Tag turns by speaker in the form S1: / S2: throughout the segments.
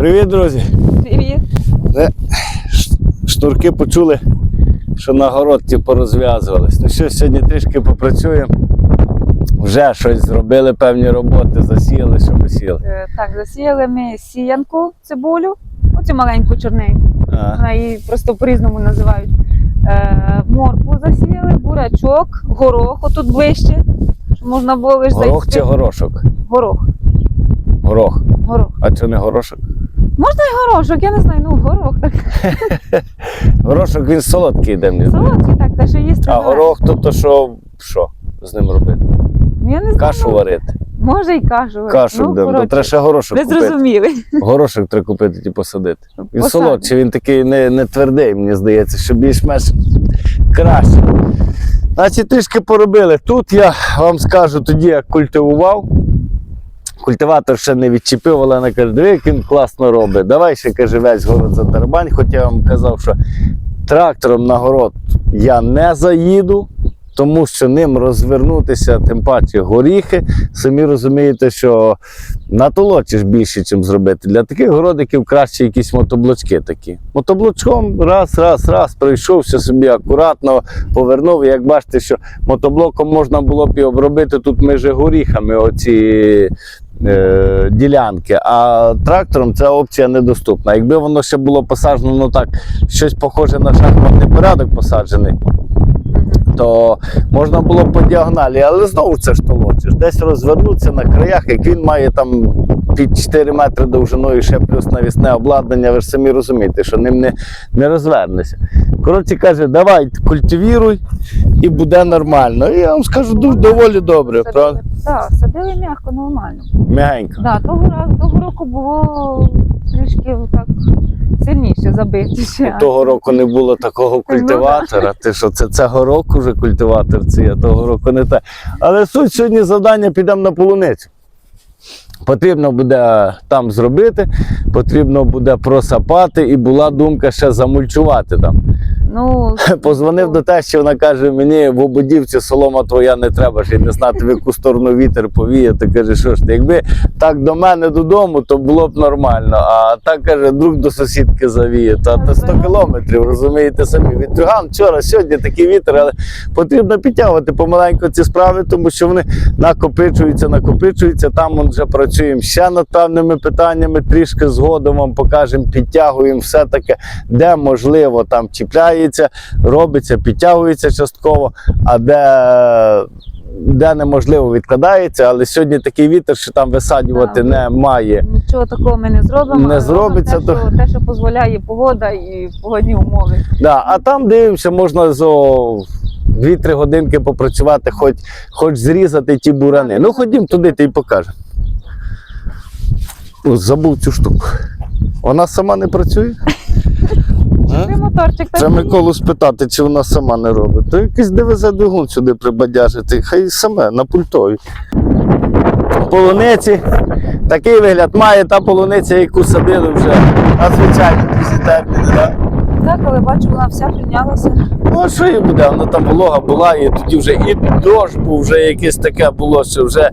S1: Привіт, друзі!
S2: Привіт.
S1: Е, ш- Шнурки почули, що на город ті порозв'язувались. Ну що, сьогодні трішки попрацюємо. Вже щось зробили, певні роботи, засіяли, що ми сіяли.
S2: Е, Так, засіяли ми сіянку, цибулю, оцю маленьку чорненьку.
S1: А,
S2: Вона її просто по-різному називають. Е, моркву засіяли, бурячок, горох, отут ближче. Можна було лише
S1: горох
S2: зайти.
S1: чи горошок?
S2: Горох.
S1: Горох.
S2: Горох.
S1: А чи не горошок?
S2: Горошок, я не знаю, ну горох так.
S1: Горошок він солодкий йде, мені здається.
S2: Солодкий так, та що їсти.
S1: А горох, то, то що, що з ним робити?
S2: Ну, Я не знаю.
S1: Кашу
S2: ну,
S1: варити.
S2: Може і кашу.
S1: Кашу
S2: ну,
S1: будемо.
S2: коротше,
S1: Треба ще горошок
S2: Ви
S1: купити.
S2: зрозуміли.
S1: Горошок треба купити і посадити. Він
S2: Посадимо.
S1: солодший, він такий не, не твердий, мені здається, що більш-менш краще. Значить, трішки поробили. Тут я вам скажу, тоді як культивував. Культиватор ще не відчепив, Олена каже, диви, як він класно робить. Давай ще каже, весь город за тарабань. Хоча я вам казав, що трактором на город я не заїду, тому що ним розвернутися, тим паче горіхи. Самі розумієте, що натолочиш більше, чим зробити. Для таких городиків краще якісь мотоблочки такі. Мотоблочком раз, раз, раз, прийшовся собі акуратно, повернув. Як бачите, що мотоблоком можна було б і обробити тут межи горіхами оці е, ділянки, а трактором ця опція недоступна. Якби воно ще було посаджено, ну так, щось похоже на шахматний порядок посаджений. То можна було по діагоналі, але знову це ж толочиш. Десь розвернутися на краях, як він має там під 4 метри довжиною, ще плюс навісне обладнання, ви ж самі розумієте, що ним не, не розвернешся. Коротше каже, давай культивіруй і буде нормально. І я вам скажу, доволі добре, правда?
S2: Так, садили м'яко, нормально.
S1: М'ягенько.
S2: Да, того, разу, того року було трішки так сильніше забити ще.
S1: Того року не було такого культиватора. Ти що, це цього року вже культиватор це я того року не так. Але суть сьогодні завдання підемо на полуницю. Потрібно буде там зробити, потрібно буде просапати, і була думка ще замульчувати там.
S2: Ну,
S1: Позвонив до те, що вона каже: мені в ободівці солома твоя не треба, ще й не знати, в яку сторону вітер повіє. Ти каже, що ж ти, якби так до мене додому, то було б нормально. А так каже, друг до сусідки завіє. Та, та 100 кілометрів, розумієте самі. Вітрюган вчора, сьогодні такий вітер, але потрібно підтягувати помаленьку ці справи, тому що вони накопичуються, накопичуються. Там ми вже працюємо ще над певними питаннями. Трішки згодом вам покажемо, підтягуємо все таке, де можливо там чіпляється, робиться, підтягується частково, а де. Де неможливо відкладається, але сьогодні такий вітер, що там висаджувати
S2: Так.
S1: немає.
S2: нічого такого ми не зробимо.
S1: Не зробиться,
S2: те,
S1: то-
S2: що, те, що дозволяє погода і погодні умови.
S1: Да, а там дивимося, можна за 2-3 годинки попрацювати, хоч, хоч зрізати ті бурани. Ну ходім туди, ти й покажемо. Забув цю штуку. Вона сама не працює? А?
S2: Це моторчик
S1: Треба
S2: такий.
S1: Миколу спитати, чи вона сама не робить. То якийсь ДВЗ двигун сюди прибадяжити, хай саме на пультові. Полуниці. Такий вигляд має та полуниця, яку садили вже надзвичайно пізні терміни. Да?
S2: Так, але бачу, вона вся піднялася.
S1: Ну, а що їй буде? Вона там волога була, і тоді вже і дощ був, вже якесь таке було, що вже.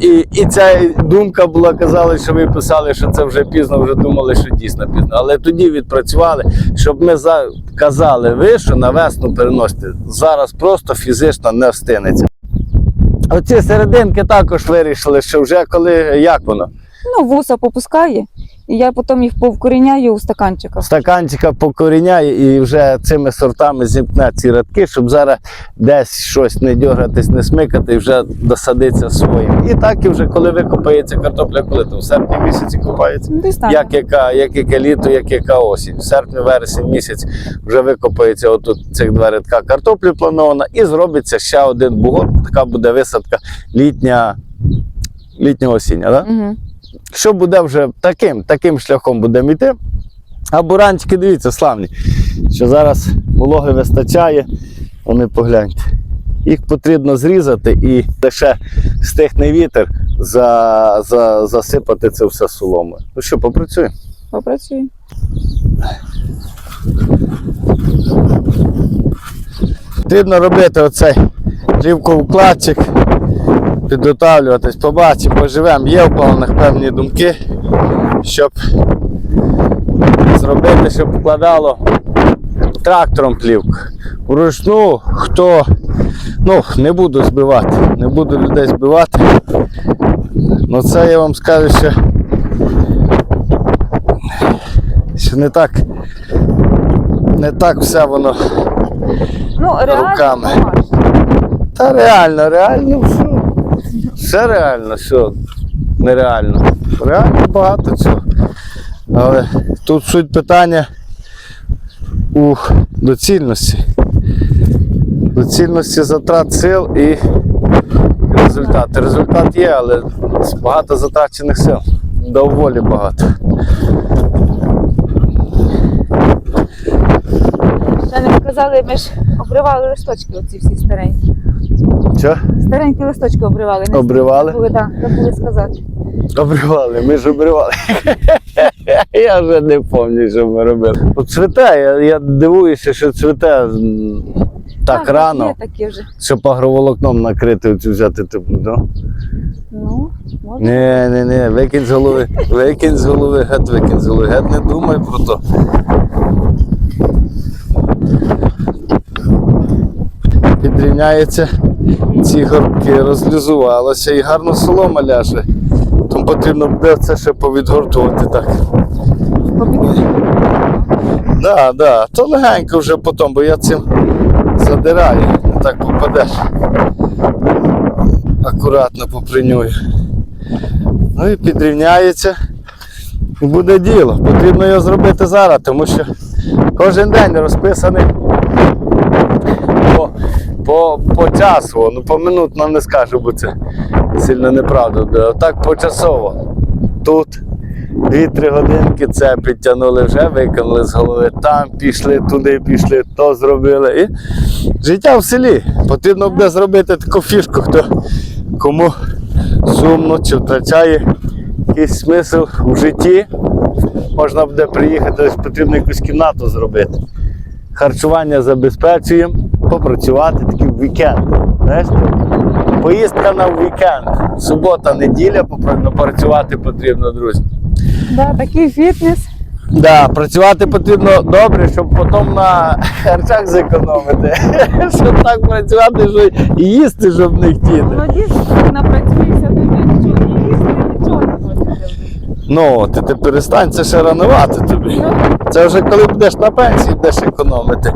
S1: І, і ця думка була, казали, що ви писали, що це вже пізно, вже думали, що дійсно пізно. Але тоді відпрацювали, щоб ми за... казали ви, що на весну переносите. Зараз просто фізично не встинеться. Оці серединки також вирішили, що вже коли як воно?
S2: Ну, вуса попускає, і я потім їх повкоріняю у стаканчиках.
S1: стаканчика покоріняє і вже цими сортами зімкне ці радки, щоб зараз десь щось не дьогратись, не смикати і вже досадиться своїм. І так і вже коли викопається картопля, коли то в серпні місяці копається.
S2: Ну, Десь там.
S1: Як яка, як яке літо, як яка осінь. В серпні, вересень місяць вже викопається отут цих два рядка картоплі планована, і зробиться ще один бугор. Така буде висадка літня, літнього осіння. Да?
S2: Угу.
S1: Що буде вже таким, таким шляхом будемо йти. А буранчики, дивіться, славні, що зараз вологи вистачає, вони погляньте. Їх потрібно зрізати і лише стихне вітер за, за, засипати це все соломою. Ну що, попрацюємо?
S2: Попрацюю.
S1: Потрібно робити оцей плівковкладчик, підготавлюватись, побачимо, поживемо. Є в планах певні думки. щоб зробити, щоб вкладало трактором плівку. Вручну хто ну, не буду збивати, не буду людей збивати. Ну це я вам скажу, що, що не так, не так все воно.
S2: Ну, реально
S1: Руками. Та реально, реально все. Реально, все нереально. Реально багато цього. Але тут суть питання у доцільності. Доцільності затрат сил і результат. Результат є, але багато затрачених сил. Доволі багато.
S2: Ще не сказали, ми ж обривали листочки оці всі старенькі.
S1: Що?
S2: Старенькі листочки обривали. Не
S1: Обривали?
S2: Забули, так, забули сказати.
S1: Обривали, ми ж обривали. я вже не пам'ятаю, що ми робили. От цвіте, я, я дивуюся, що цвіте м, так, рано,
S2: Є такі вже.
S1: щоб агроволокном накрити оцю взяти теплу. Да?
S2: Ну, можна.
S1: Ні, ні, ні, викинь з голови, викинь з голови, геть викинь з голови, геть не думай про то. Підрівняється, ці горбки розлізувалися і гарно солома ляже. Тому потрібно буде це ще повідгортувати так. Да, да, то легенько вже потім, бо я цим задираю, не так попадеш. Акуратно попринюю. Ну і підрівняється. Буде діло. Потрібно його зробити зараз, тому що кожен день розписаний по, часу. Ну, по минутно не скажу, бо це сильно неправда. буде. Так почасово. Тут 2-3 годинки це підтягнули вже, виконали з голови. Там пішли, туди пішли, то зробили. І життя в селі. Потрібно буде зробити таку фішку, хто кому сумно чи втрачає якийсь смисл в житті. Можна буде приїхати, потрібно якусь кімнату зробити. Харчування забезпечуємо, попрацювати такий вікенд. Знаєш? Поїздка на вікенд. Субота, неділя, попра- попрацювати потрібно, друзі.
S2: Да, такий фітнес.
S1: Да, працювати потрібно добре, щоб потім на харчах зекономити. Щоб так працювати, що і їсти, щоб не хотіти.
S2: Молоді, напрацюєшся, тобі нічого не їсти, нічого не хочеш.
S1: Ну, ти, ти перестань, це ще ранувати тобі.
S2: Ну,
S1: Це вже коли будеш на пенсії, будеш економити.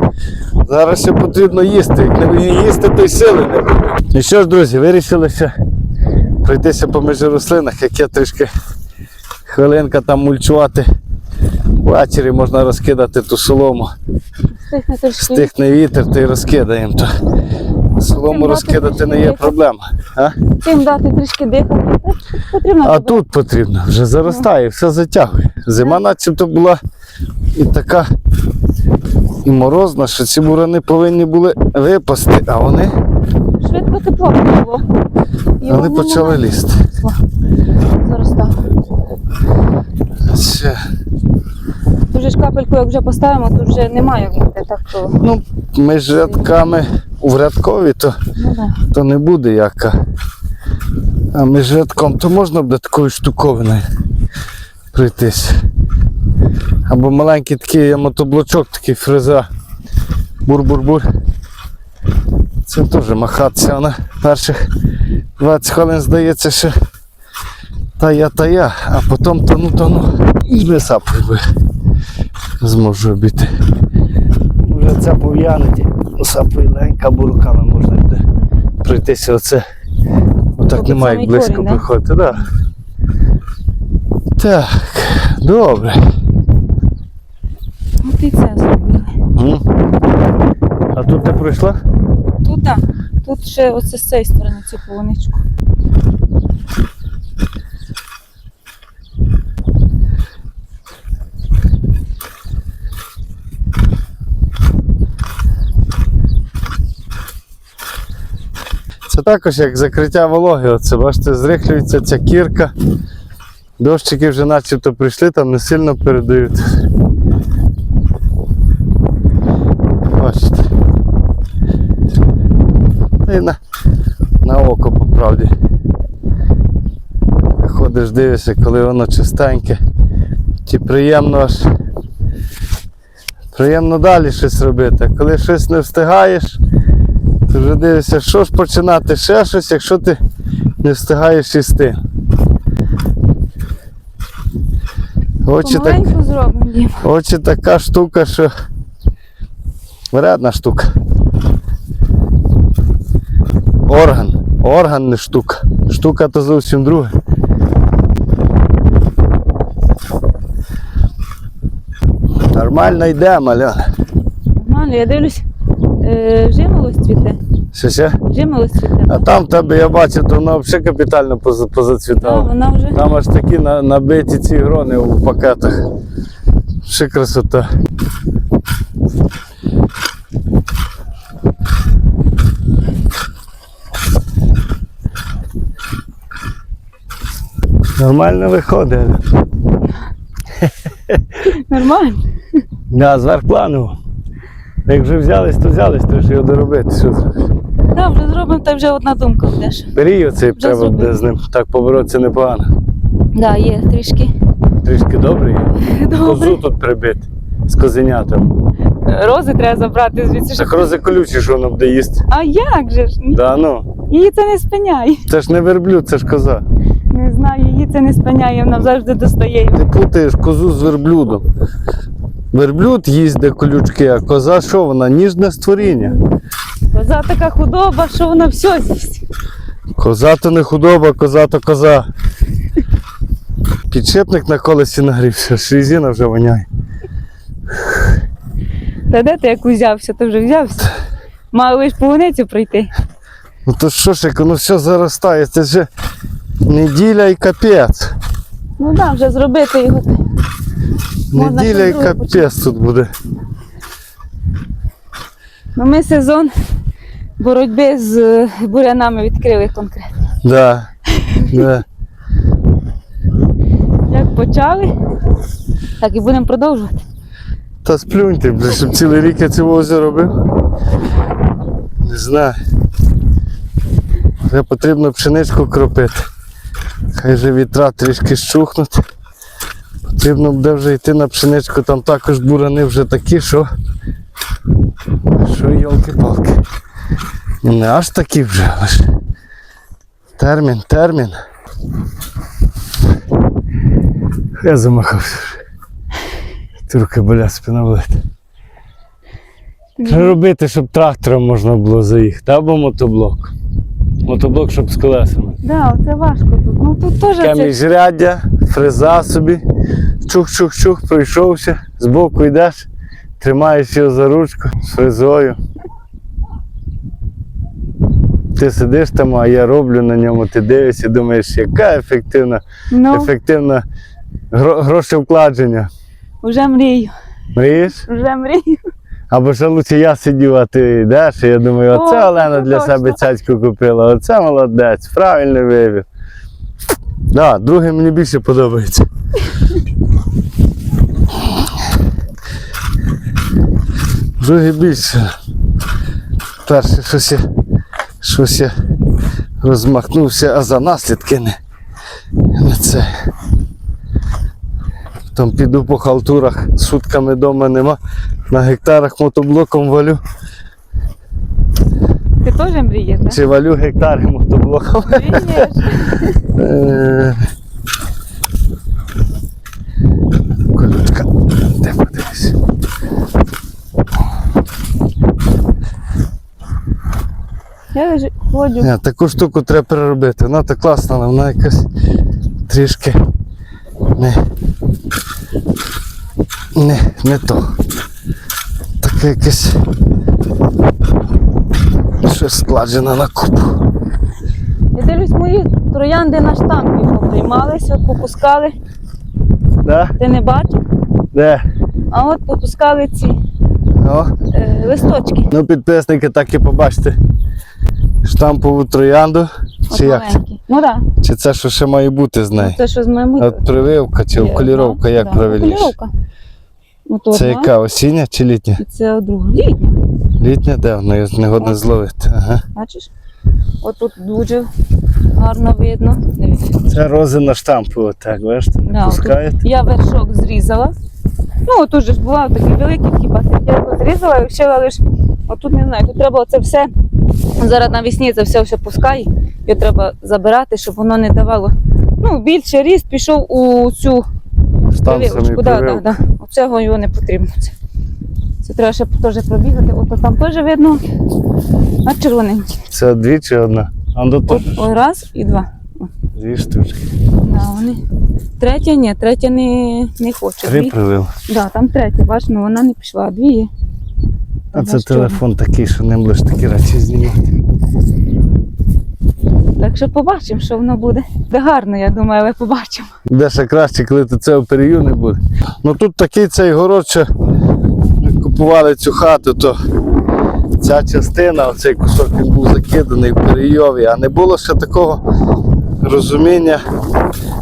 S1: Зараз ще потрібно їсти. Як не їсти, то й сили не буде. І що ж, друзі, вирішили ще пройтися поміж рослинах, як я трішки хвилинка там мульчувати. Ввечері можна розкидати ту солому.
S2: стихне.
S1: Стихне вітер, то й розкидаємо. То солому
S2: дати
S1: розкидати не є проблема. А?
S2: Цим дати трішки дихати. Потрібно.
S1: А тут потрібно, вже заростає, все затягує. Зима начебто була і така і морозна, що ці бурани повинні були випасти, а вони,
S2: Швидко тепло було. І
S1: вони почали лізти.
S2: Зараз так.
S1: Ще,
S2: Тут же ж капельку, як вже поставимо, тут вже немає як так то.
S1: ну, між рядками в рядкові, то,
S2: Ну, да.
S1: то не буде яка. А між рядком то можна буде такою штуковиною пройтись. Або маленький такий мотоблочок, такий фреза. Бур-бур-бур. Це теж махатися на перших 20 хвилин здається, що та я, та я, а потім тону, тону і сапою би зможу обійти. Вже це пов'янеті, сапою легенька, бо руками можна буде пройтися оце. Отак немає як близько приходити, да? Так, добре.
S2: От і це зробили.
S1: М. А тут ти пройшла?
S2: Тут так. Тут ще оце з цієї сторони цю полуничку.
S1: Це також як закриття вологи. Оце, бачите, зрихлюється ця кірка. Дощики вже начебто прийшли, там не сильно передають. Бачите. Та й на, на око по правді. Ходиш, дивишся, коли воно чистеньке, Ті приємно аж. Приємно далі щось робити. А коли щось не встигаєш, то вже дивишся, що ж починати ще щось, якщо ти не встигаєш тим. Очі, так, очі така штука, що вредна штука. Орган. Орган не штука. Штука то зовсім друге. Нормально йде, маля.
S2: Нормально, я дивлюсь, е, цвіте.
S1: Що ще?
S2: Жимолость цвіте.
S1: А там тебе я бачив, то воно взагалі капітально поза-
S2: Да, вона вже.
S1: Там аж такі на- набиті ці грони у пакетах. Ще красота. Нормально виходить.
S2: Нормально.
S1: Да, зверх плану. Як вже взялись, то взялись, треба ж його доробити. Що зробиш?
S2: Да, вже зробимо, та вже одна думка будеш.
S1: Період цей
S2: Вже
S1: треба буде з ним. Так поборотися непогано.
S2: Да, є трішки.
S1: Трішки добрий. Козу тут прибити з козенятом.
S2: Рози треба забрати звідси.
S1: Так рози колючі, що воно буде їсти.
S2: А як же ж?
S1: Да, ну.
S2: Її це не спиняє.
S1: Це ж не верблюд, це ж коза.
S2: Не знаю, її це не спиняє, вона завжди достає.
S1: Ти плутаєш козу з верблюдом. Верблюд їсть де колючки, а коза що вона? Ніжне створіння.
S2: Коза така худоба, що вона все з'їсть.
S1: Коза то не худоба, коза то коза. Підшипник на колесі нагрівся, ж резина вже воняє.
S2: Та де ти як узявся, то вже взявся. Мав лиш полуницю пройти.
S1: Ну то що ж, як воно все заростає, це вже неділя і капець.
S2: Ну так, вже зробити його. Можна
S1: Неділя і капець тут буде.
S2: Ну ми сезон боротьби з е, бурянами відкрили конкретно.
S1: Да. Да.
S2: Як почали, так і будемо продовжувати.
S1: Та сплюнь ти, бля, щоб цілий рік я це озеро робив. Не знаю. Вже потрібно пшеничку кропити. Хай же вітра трішки щухнуть. Потрібно буде вже йти на пшеничку, там також бурани вже такі, що. Що йолки-палки. Не аж такі вже лише. Термін, термін. Я замахався. вже. Руки болять, спина болить. Що робити, щоб трактором можна було заїхати, або мотоблок. Мотоблок, щоб з колесами.
S2: Да, це важко тут. Ну тут теж
S1: Таке
S2: це.
S1: міжряддя, фреза собі, чух-чух-чух, пройшовся, збоку йдеш, тримаєш його за ручку з фрезою. Ти сидиш там, а я роблю на ньому, ти дивишся і думаєш, яка ефективна,
S2: Ну,
S1: ефективна гро- грошевкладення.
S2: вже мрію.
S1: Мрієш?
S2: Вже мрію.
S1: Або ще лучше я сидів, а ти йдеш, і я думаю,
S2: О,
S1: оце Олена для
S2: точно.
S1: себе цяцьку купила, оце молодець, правильний вибір. Да, друге мені більше подобається. Друге більше. Перше щось я, щось я розмахнувся, а за наслідки не, не це. Там піду по халтурах, сутками вдома нема, на гектарах мотоблоком валю.
S2: Ти теж мрієш, так?
S1: Чи валю гектари мотоблоком.
S2: Мрієш.
S1: Е, Колючка, де подивись.
S2: Я ж ходжу.
S1: Ні, таку штуку треба переробити. Вона так класна, але вона якась трішки не, не, не то. Таке якесь щось складено на купу.
S2: Я дивлюсь, мої троянди на штампі поприймалися, попускали.
S1: Да?
S2: Ти не бачив?
S1: Де?
S2: А от попускали ці
S1: О.
S2: е, листочки.
S1: Ну, підписники так і побачите. Штампову троянду. Чи як?
S2: Ну так.
S1: Чи це що ще має бути з нею?
S2: Це що з моїми.
S1: От прививка чи окуліровка, як правильніше?
S2: Окуліровка. Ну, то
S1: Це яка осіння чи літня?
S2: і це друга. Літня.
S1: Літня, де воно її не годно зловити. Ага.
S2: Бачиш? Отут дуже гарно видно. Дивіться.
S1: Це рози на штампу, отак, бачите, не
S2: Да,
S1: пускають.
S2: я вершок зрізала. Ну, тут же ж була такий великий хіба. Я його зрізала і вшила лише. Отут не знаю, тут треба оце все. Зараз навесні це все, все пускає. Його треба забирати, щоб воно не давало. Ну, більше ріст пішов у цю
S1: Самий.
S2: Да, да, да. Оцього його не потрібно. Це, це треба ще теж пробігати. Ото там теж видно. А червоненький.
S1: Це дві чи одна? А до то
S2: От, о, раз і два.
S1: дві штучки.
S2: Да, вони. Третя ні, третя не, не хоче.
S1: Три
S2: Дві.
S1: привив.
S2: Да, там третя, бач, ну вона не пішла, а дві є.
S1: А це телефон такий, що ним лише такі речі знімати.
S2: Так що побачимо, що воно буде. Де гарно, я думаю, але побачимо.
S1: Де ще краще, коли ти це перію не буде. Ну тут такий цей город, що купували цю хату, то ця частина, оцей кусок він був закиданий в перейові, а не було ще такого розуміння,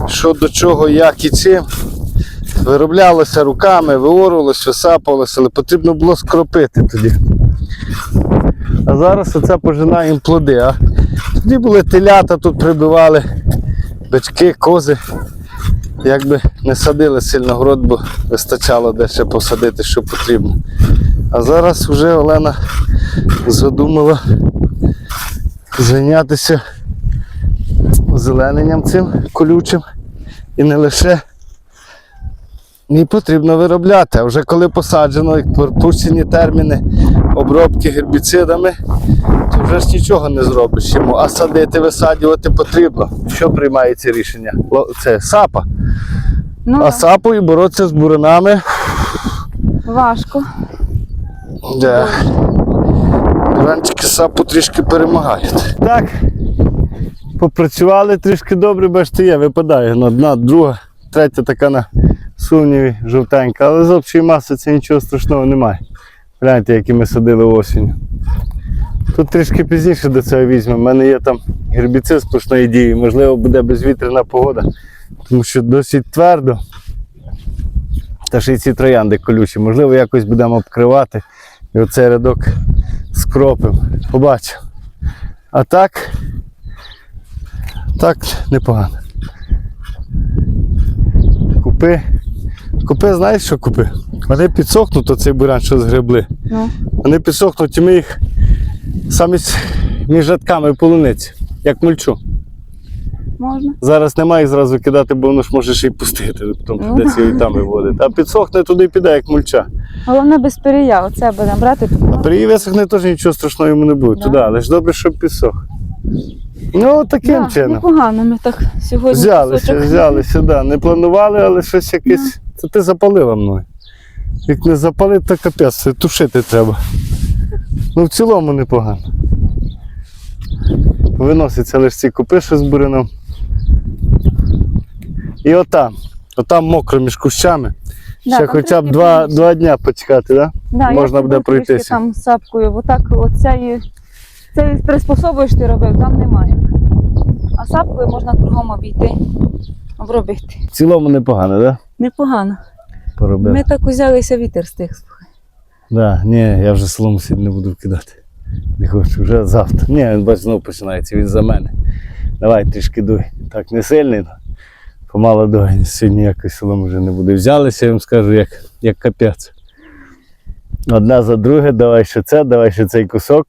S1: що до чого, як і чим. Вироблялося руками, виорувалося, висапувалося, але потрібно було скропити тоді. А зараз оце пожинаємо плоди. А тоді були телята, тут прибивали бички, кози. Якби не садили сильно город, бо вистачало де ще посадити, що потрібно. А зараз вже Олена задумала зайнятися озелененням цим колючим. І не лише не потрібно виробляти, а вже коли посаджено, пропущені терміни обробки гербіцидами, то вже ж нічого не зробиш йому. А садити, висаджувати потрібно. Що приймається рішення? Це сапа.
S2: Ну,
S1: А сапою боротися з буринами.
S2: важко.
S1: Да. Буранчики сапу трішки перемагають. Так. Попрацювали трішки добре, бачите, є, випадає. Ну, Одна, друга, третя така на сумніві, жовтенька. Але з общої маси це нічого страшного немає. Гляньте, які ми садили осінню. Тут трішки пізніше до цього візьмемо. У мене є там гербіцид сплошної дії, можливо, буде безвітряна погода, тому що досить твердо. Та ще й ці троянди колючі. Можливо, якось будемо обкривати. І оцей рядок скропим. Побачимо. А так, так непогано. Купи. Купи, знаєш, що купи? Вони підсохнуть, оцей бурян, що згребли.
S2: Ну,
S1: Вони підсохнуть, і ми їх самі між рядками полуниці, як мульчу.
S2: можна.
S1: Зараз немає їх зразу кидати, бо воно ж може ще й пустити, потім
S2: Ну,
S1: його і там виводити. А підсохне туди і піде, як мульча.
S2: Головне без перія. Оце будемо брати.
S1: А при висохне теж нічого страшного йому не буде.
S2: Да.
S1: Туди, але ж добре, щоб підсох. Ну, таким
S2: Да,
S1: чином.
S2: непогано ми так сьогодні.
S1: Взялися,
S2: кусочок.
S1: взялися, да. Не планували, але щось якесь. Це ти запалила мною. Як не запалити, то капець, тушити треба. Ну, в цілому непогано. Виносяться лише ці купи, що з бурином. І отам. Отам мокро між кущами.
S2: Да,
S1: Ще хоча б два, два дня почекати, так?
S2: Да,
S1: можна буде пройтися.
S2: Там сапкою, отак оцеї, цей приспособуєш ти робив, там немає. А сапкою можна кругом обійти, обробити.
S1: В цілому непогано, так?
S2: Непогано.
S1: Поробив.
S2: Ми так узялися вітер з тих.
S1: Да, ні, я вже солому сьогодні не буду вкидати. Не хочу, вже завтра. Ні, він бач, знову починається, він за мене. Давай трішки дуй. Так, не сильний, помало дуй. Сьогодні якось солому вже не буде. Взялися, я вам скажу, як, як капець. Одна за друге, давай ще це, давай ще цей кусок.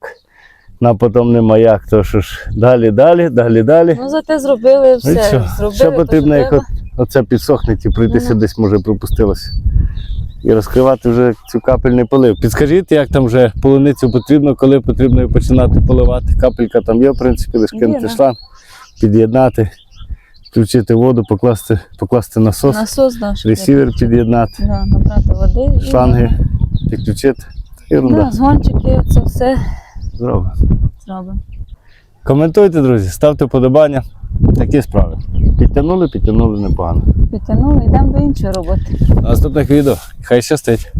S1: На потім нема як, то що ж далі, далі, далі, далі.
S2: Ну зате зробили
S1: Ну і
S2: все.
S1: що?
S2: Зробили,
S1: Ще потрібно, як от, оце підсохне і пройтися
S2: Ну.
S1: десь, може, пропустилося. І розкривати вже цю капельний полив. Підскажіть, як там вже полуницю потрібно, коли потрібно починати поливати. Капелька там є, в принципі, лише кинути шланг, під'єднати, включити воду, покласти, покласти насос,
S2: Насос наш.
S1: ресівер під'єднати,
S2: Да, набрати води. і-
S1: шланги підключити. І
S2: Да, згончики, це все
S1: Зробимо.
S2: зробимо.
S1: Коментуйте, друзі, ставте вподобання. Такі справи. Підтягнули, підтягнули непогано.
S2: Підтягнули, йдемо до іншої роботи.
S1: Наступних відео. Хай щастить.